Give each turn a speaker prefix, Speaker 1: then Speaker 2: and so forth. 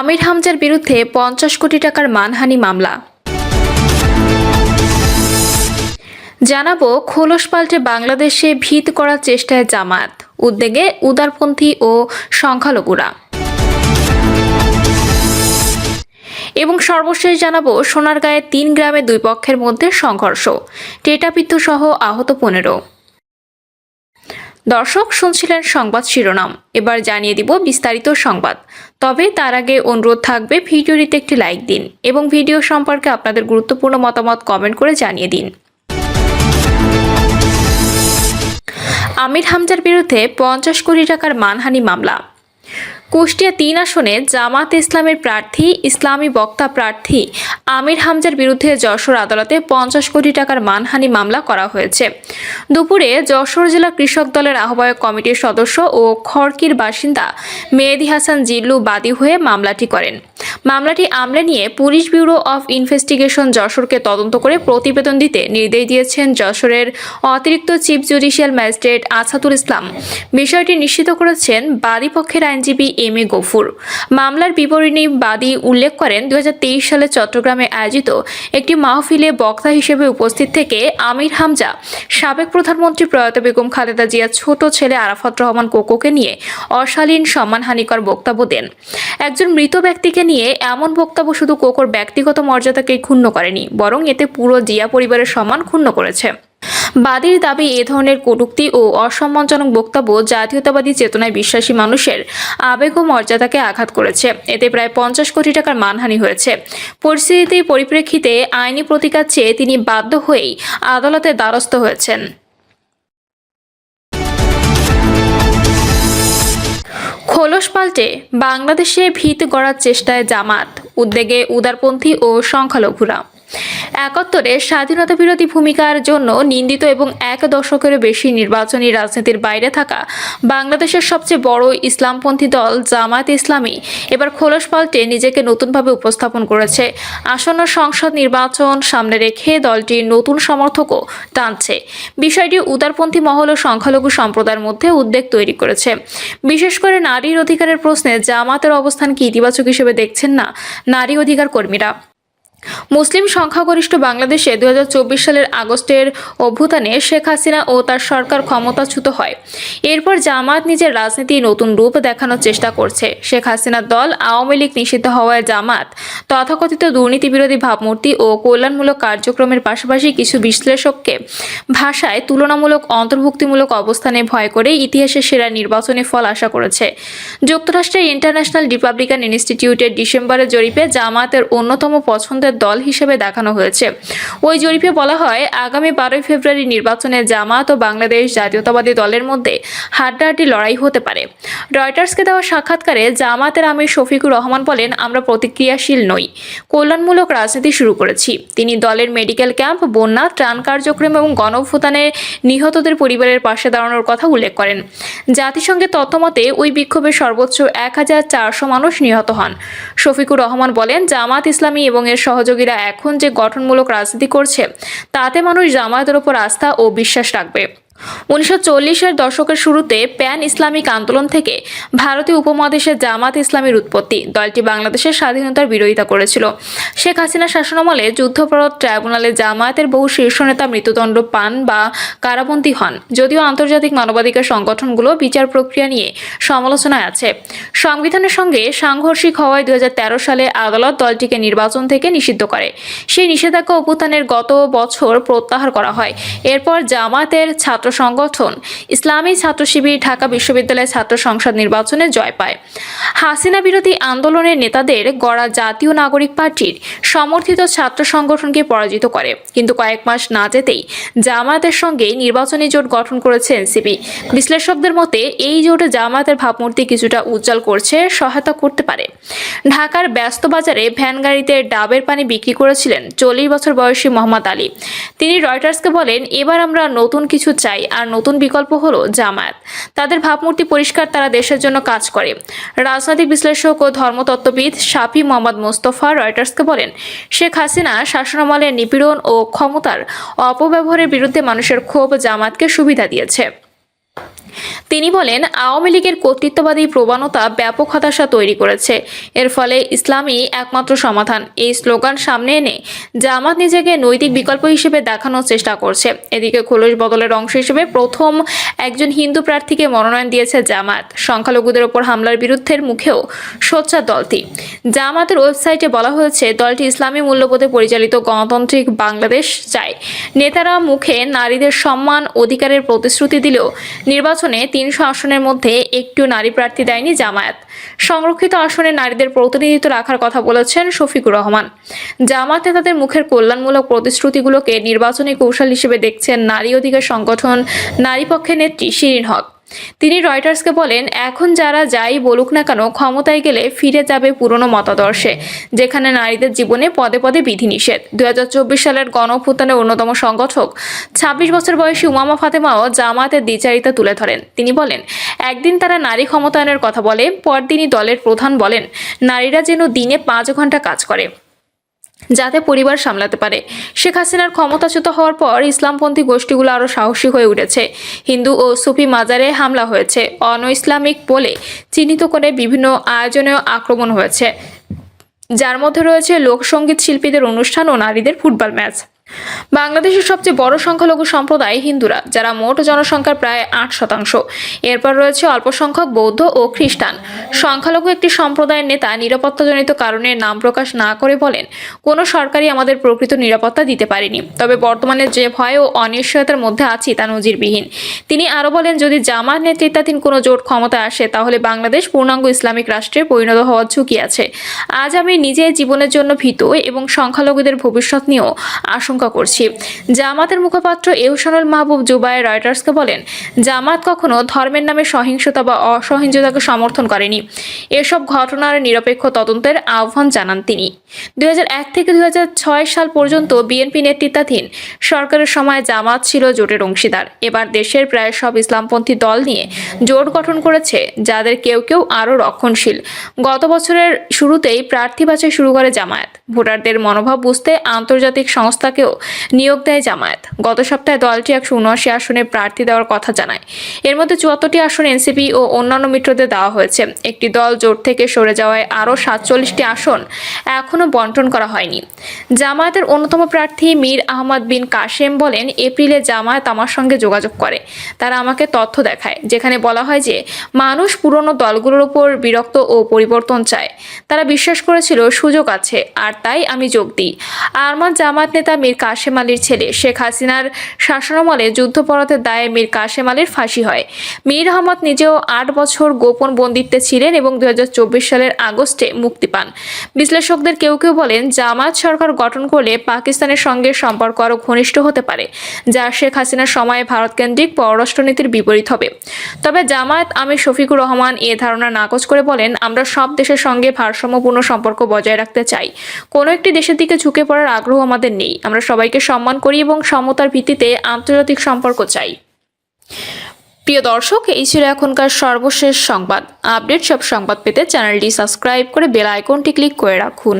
Speaker 1: আমির হামজার বিরুদ্ধে পঞ্চাশ কোটি টাকার মানহানি মামলা। জানাব, খোলস পাল্টে বাংলাদেশে ভিত করার চেষ্টায় জামাত উদ্যোগে উদারপন্থী ও সংখ্যালঘুরা। এবং সর্বশেষ জানাব, সোনারগাঁয়ে তিন গ্রামে দুই পক্ষের মধ্যে সংঘর্ষ। টেটাপিত্তু সহ আহত পনেরো। দর্শক, শুনছিলেন সংবাদ শিরোনাম। এবার জানিয়ে দিব বিস্তারিত সংবাদ। তবে তার আগে অনুরোধ থাকবে ভিডিওটিতে একটি লাইক দিন এবং ভিডিও সম্পর্কে আপনাদের গুরুত্বপূর্ণ মতামত কমেন্ট করে জানিয়ে দিন। আমির হামজার বিরুদ্ধে পঞ্চাশ কোটি টাকার মানহানি মামলা। কুষ্টিয়া তিন আসনে জামাত ইসলামের প্রার্থী, ইসলামী বক্তা প্রার্থী আমির হামজার বিরুদ্ধে যশোর আদালতে পঞ্চাশ কোটি টাকার মানহানি মামলা করা হয়েছে। দুপুরে যশোর জেলা কৃষক দলের আহ্বায়ক কমিটির সদস্য ও খড়কির বাসিন্দা মেহেদি হাসান জিল্লু বাদী হয়ে মামলাটি করেন। মামলাটি আমলে নিয়ে পুলিশ ব্যুরো অফ ইনভেস্টিগেশন যশোরকে তদন্ত করে প্রতিবেদন দিতে নির্দেশ দিয়েছেন যশোরের অতিরিক্ত chief judicial magistrate Ashatul Islam. বিষয়টি নিশ্চিত করেছেন বাদী পক্ষের আইনজীবী এম এ গফুর। মামলার বিবরণী বাদী উল্লেখ করেন দু সালে চট্টগ্রামে আয়োজিত একটি মাহফিলে বক্তা হিসেবে উপস্থিত থেকে আমির হামজা, সাবেক প্রধানমন্ত্রী প্রয়াত বেগম খালেদা জিয়ার ছোট ছেলে আরাফাত রহমান কোকোকে নিয়ে অশালীন সম্মানহানিকর বক্তব্য দেন। একজন মৃত ব্যক্তিকে নিয়ে এমন বক্তব্য শুধু কোকোর ব্যক্তিগত মর্যাদাকে ক্ষুণ্ণ করেনি, বরং এতে পুরো জিয়া পরিবারের সম্মান ক্ষুণ্ণ করেছে। বাদীর দাবি এ ধরনের কটূক্তি ও অসম্মানজনক বক্তব্য জাতীয়তাবাদী চেতনায় বিশ্বাসী মানুষের আবেগ ও মর্যাদাকে আঘাত করেছে। এতে প্রায় পঞ্চাশ কোটি টাকার মানহানি হয়েছে। পরিস্থিতির পরিপ্রেক্ষিতে আইনি প্রতিকার চেয়ে তিনি বাধ্য হয়েই আদালতের দ্বারস্থ হয়েছেন। খোলস পাল্টে বাংলাদেশে ভিত গড়ার চেষ্টায় জামাত। উদ্যোগে উদারপন্থী ও সংখ্যালঘুরা। একাত্তরে স্বাধীনতা বিরোধী ভূমিকার জন্য নিন্দিত এবং এক দশকেরও বেশি নির্বাচনী রাজনীতির বাইরে থাকা বাংলাদেশের সবচেয়ে বড় ইসলামপন্থী দল জামায়াত ইসলামী এবার খোলস পাল্টে নিজেকে নতুনভাবে উপস্থাপন করেছে। আসন্ন সংসদ নির্বাচন সামনে রেখে দলটি নতুন সমর্থকও টানছে। বিষয়টি উদারপন্থী মহল ও সংখ্যালঘু সম্প্রদায়ের মধ্যে উদ্বেগ তৈরি করেছে। বিশেষ করে নারীর অধিকারের প্রশ্নে জামাতের অবস্থান কি ইতিবাচক হিসেবে দেখছেন না নারী অধিকার কর্মীরা। মুসলিম সংখ্যাগরিষ্ঠ বাংলাদেশে দুই হাজার চব্বিশ সালের আগস্টের অভ্যুত্থানে শেখ হাসিনা ও তার সরকার ক্ষমতাচ্যুত হয়। এরপর জামাত নিজের রাজনীতি নতুন রূপ দেখানোর চেষ্টা করছে। শেখ হাসিনার দল আওয়ামী লীগ নিষিদ্ধ হওয়ায় জামাত, তথাকথিত দুর্নীতি বিরোধী ভাবমূর্তি ও কল্যাণমূলক কার্যক্রমের পাশাপাশি কিছু বিশ্লেষককে ভাষায় তুলনামূলক অন্তর্ভুক্তিমূলক অবস্থানে ভয় করে ইতিহাসের সেরা নির্বাচনী ফল আশা করেছে। যুক্তরাষ্ট্রের ইন্টারন্যাশনাল রিপাবলিকান ইনস্টিটিউটের ডিসেম্বরের জরিপে জামাতের অন্যতম পছন্দের দল হিসেবে দেখানো হয়েছে। ওই জরিপে বলা হয়, আগামী বারোই ফেব্রুয়ারি নির্বাচনে জামাত ও বাংলাদেশ জাতীয়তাবাদী দলের মধ্যে হাড্ডাহাড্ডি লড়াই হতে পারে। রয়টার্সকে দেওয়া সাক্ষাৎকারে জামাতের আমির শফিকুর রহমান বলেন, আমরা প্রতিক্রিয়াশীল নই। কল্যাণমূলক রাজনীতি শুরু করেছি। তিনি দলের মেডিকেল ক্যাম্প, বন্যা, ত্রাণ কার্যক্রম এবং গণভূতানে নিহতদের পরিবারের পাশে দাঁড়ানোর কথা উল্লেখ করেন। জাতিসংঘের তথ্যমতে, ওই বিক্ষোভে সর্বোচ্চ এক হাজার চারশো মানুষ নিহত হন। শফিকুর রহমান বলেন জামাত ইসলামী এবং এর সহযোগীরা এখন যে গঠনমূলক রাজনীতি করছে তাতে মানুষ জামায়াতের ওপর আস্থা ও বিশ্বাস রাখবে। উনিশশো চল্লিশের দশকের শুরুতে প্যান ইসলামিক আন্দোলন থেকে ভারতীয় উপমহাদেশে জামাত ইসলামীর উৎপত্তি দলটি বাংলাদেশের স্বাধীনতার বিরোধিতা করেছিল। শেখ হাসিনা শাসনামলে যুদ্ধপরত ট্রাইব্যুনালে জামায়াতের বহু শীর্ষ নেতা মৃত্যুদণ্ড পান বা কারাবন্দী হন, যদিও আন্তর্জাতিক মানবাধিকার সংগঠনগুলো বিচার প্রক্রিয়া নিয়ে সমালোচনায় আছে। সংবিধানের সঙ্গে সাংঘর্ষিক হওয়ায় দুই হাজার তেরো সালে আদালত দলটিকে নির্বাচন থেকে নিষিদ্ধ করে। সেই নিষেধাজ্ঞা অভ্যুত্থানের গত বছর প্রত্যাহার করা হয়। এরপর জামাতের ছাত্র সংগঠন ইসলামী ছাত্র শিবির ঢাকা বিশ্ববিদ্যালয়ের ছাত্র সংসদ নির্বাচনে জয় পায়। হাসিনা বিরোধী আন্দোলনের নেতাদের গড়া জাতীয় নাগরিক পার্টির সমর্থিত ছাত্র সংগঠনকে পরাজিত করে। কিন্তু কয়েক মাস না যেতেই জামায়াতের সঙ্গে নির্বাচনী জোট গঠন করেছে এনসিপি। বিশ্লেষকদের মতে, এই জোটে জামায়াতের ভাবমূর্তি কিছুটা উজ্জ্বল করছে, সহায়তা করতে পারে। ঢাকার ব্যস্ত বাজারে ভ্যান গাড়িতে ডাবের পানি বিক্রি করেছিলেন চল্লিশ বছর বয়সী মোহাম্মদ আলী। তিনি রয়টার্সকে বলেন, এবার আমরা নতুন কিছু চাই। আর নতুন বিকল্প হলো জামায়াত। তাদের ভাবমূর্তি পরিষ্কার তারা দেশের জন্য কাজ করে। রাজনৈতিক বিশ্লেষক ও ধর্মতত্ত্ববিদ শাফি মোহাম্মদ মোস্তফা রয়টার্সকে বলেন, শেখ হাসিনা শাসনামলের নিপীড়ন ও ক্ষমতার অপব্যবহারের বিরুদ্ধে মানুষের ক্ষোভ জামাতকে সুবিধা দিয়েছে। তিনি বলেন, আওয়ামী লীগের কর্তৃত্ববাদী প্রবণতা ব্যাপক হতাশা তৈরি করেছে। এর ফলে ইসলামই একমাত্র সমাধান। এই স্লোগান সামনে এনে জামাত নিজেকে নৈতিক বিকল্প হিসেবে দেখানোর চেষ্টা করছে। এদিকে খোলস বদলের অংশ হিসেবে প্রথম একজন হিন্দু প্রার্থীকে মনোনয়ন দিয়েছে জামাত। সংখ্যালঘুদের ওপর হামলার বিরুদ্ধের মুখেও সোচ্চার দলটি। জামাতের ওয়েবসাইটে বলা হয়েছে, দলটি ইসলামী মূল্যবোধে পরিচালিত গণতান্ত্রিক বাংলাদেশ চায়। নেতারা মুখে নারীদের সম্মান, অধিকারের প্রতিশ্রুতি দিলেও নির্বাচনে তিনশো আসনের মধ্যে একটিও নারী প্রার্থী দেয়নি জামায়াত। সংরক্ষিত আসনে নারীদের প্রতিনিধিত্ব রাখার কথা বলেছেন শফিকুর রহমান। জামাত নেতাদের মুখের কল্যাণমূলক প্রতিশ্রুতিগুলোকে নির্বাচনী কৌশল হিসেবে দেখছেন নারী অধিকার সংগঠন নারী পক্ষের নেত্রী শিরিন হক। তিনি রয়টার্সকে বলেন, এখন যারা যাই বলুক না কেন, ক্ষমতায় গেলে ফিরে যাবে পুরনো মতাদর্শে, যেখানে নারীদের জীবনে পদে পদে বিধিনিষেধ। দুই হাজার চব্বিশ সালের গণঅভ্যুত্থানের অন্যতম সংগঠক, ছাব্বিশ বছর বয়সী উমামা ফাতেমাও জামাতের দ্বিচারিতা তুলে ধরেন। তিনি বলেন, একদিন তারা নারী ক্ষমতায়নের কথা বলে, পরদিনই দলের প্রধান বলেন, নারীরা যেন দিনে পাঁচ ঘণ্টা কাজ করে। যাতে পরিবার সামলাতে পারে। শেখ হাসিনার ক্ষমতাচ্যুত হওয়ার পর ইসলামপন্থী গোষ্ঠীগুলো আরও সাহসী হয়ে উঠেছে। হিন্দু ও সুফি মাজারে হামলা হয়েছে। অন ইসলামিক বলে চিহ্নিত করে বিভিন্ন আয়োজনেও আক্রমণ হয়েছে। যার মধ্যে রয়েছে লোকসঙ্গীত শিল্পীদের অনুষ্ঠান ও নারীদের ফুটবল ম্যাচ। বাংলাদেশের সবচেয়ে বড় সংখ্যালঘু সম্প্রদায় হিন্দুরা, যারা মোট জনসংখ্যার প্রায় আট শতাংশ। এরপর রয়েছে অল্প সংখ্যক বৌদ্ধ ও খ্রিস্টান। সংখ্যালঘু একটি সম্প্রদায়ের নেতা নিরাপত্তাজনিত কারণে নাম প্রকাশ না করে বলেন, কোনো সরকারই আমাদের প্রকৃত নিরাপত্তা দিতে পারেনি। তবে বর্তমানে যে ভয় ও অনিশ্চয়তার মধ্যে আছি তা নজিরবিহীন। তিনি আরও বলেন, যদি জামাত নেতৃত্বাধীন কোনো জোট ক্ষমতায় আসে, তাহলে বাংলাদেশ পূর্ণাঙ্গ ইসলামিক রাষ্ট্রে পরিণত হওয়ার ঝুঁকি আছে। আজ আমি নিজে জীবনের জন্য ভীত এবং সংখ্যালঘুদের ভবিষ্যৎ নিয়েও আশঙ্কা করছি। জামাতের মুখপাত্র এহসানুল মাহবুব জুবাই রয়টার্সকে বলেন, জামাত কখনো ধর্মের নামে সহিংসতা বা অসহিংসতাকে সমর্থন করেনি। এসব ঘটনার নিরপেক্ষ তদন্তের আহ্বান জানান তিনি। দুই থেকে দু হাজার ছয় সাল পর্যন্ত বিএনপি নেতৃত্বাধীন সরকারের সময় জামাত ছিল জোটের অংশীদার। এবার দেশের প্রায় সব ইসলামপন্থী দল নিয়ে জোট গঠন করেছে, যাদের কেউ কেউ আরও রক্ষণশীল। গত বছরের শুরুতেই প্রার্থী বাছাই শুরু করে জামায়াত। ভোটারদের মনোভাব বুঝতে আন্তর্জাতিক সংস্থাকেও নিয়োগ দেয় জামায়াত। গত সপ্তাহে দলটি একশো উনআশি আসনে প্রার্থী দেওয়ার কথা জানায়। এর মধ্যে চুয়াত্তরটি আসন এনসিপি ও অন্যান্য মিত্রদের দেওয়া হয়েছে। একটি দল জোট থেকে সরে যাওয়ায় আরও সাতচল্লিশটি আসন এখনও বন্টন করা হয়নি। জামায়াতের অন্যতম প্রার্থী মীর আহমদ বিন কাশেম বলেন, এপ্রিলে জামায়াত আমার সঙ্গে যোগাযোগ করে। তারা আমাকে তথ্য দেখায়, যেখানে বলা হয় যে মানুষ পুরনো দলগুলোর উপর বিরক্ত ও পরিবর্তন চায়। তারা বিশ্বাস করেছিল সুযোগ আছে, আর তাই আমি যোগ দিই। আরমান জামাত নেতা মীর কাশেম আলীর ছেলে। শেখ হাসিনার শাসনামলে যুদ্ধপরাধের দায়ে মীর কাশেম আলীর ফাঁসি হয়। মীর আহমদ নিজেও আট বছর গোপন বন্দিত্বে ছিলেন এবং দু হাজার চব্বিশ সালের আগস্টে মুক্তি পান। বিশ্লেষকদের কেউ কেউ বলেন জামাত সরকার গঠন করলে পাকিস্তানের সঙ্গে সম্পর্ক আরও ঘনিষ্ঠ হতে পারে, যা শেখ হাসিনার সময়ে ভারতকেন্দ্রিক পররাষ্ট্রনীতির বিপরীত হবে। তবে জামায়াত আমির শফিকুর রহমান এ ধারণা নাকচ করে বলেন, আমরা সব দেশের সঙ্গে ভারসাম্যপূর্ণ সম্পর্ক বজায় রাখতে চাই। কোনো একটি দেশের দিকে ঝুঁকে পড়ার আগ্রহ আমাদের নেই। আমরা সবাইকে সম্মান করি এবং সমতার ভিত্তিতে আন্তর্জাতিক সম্পর্ক চাই। প্রিয় দর্শক, এই ছিল এখনকার সর্বশেষ সংবাদ। আপডেট সব সংবাদ পেতে চ্যানেলটি সাবস্ক্রাইব করে বেল আইকনটি ক্লিক করে রাখুন।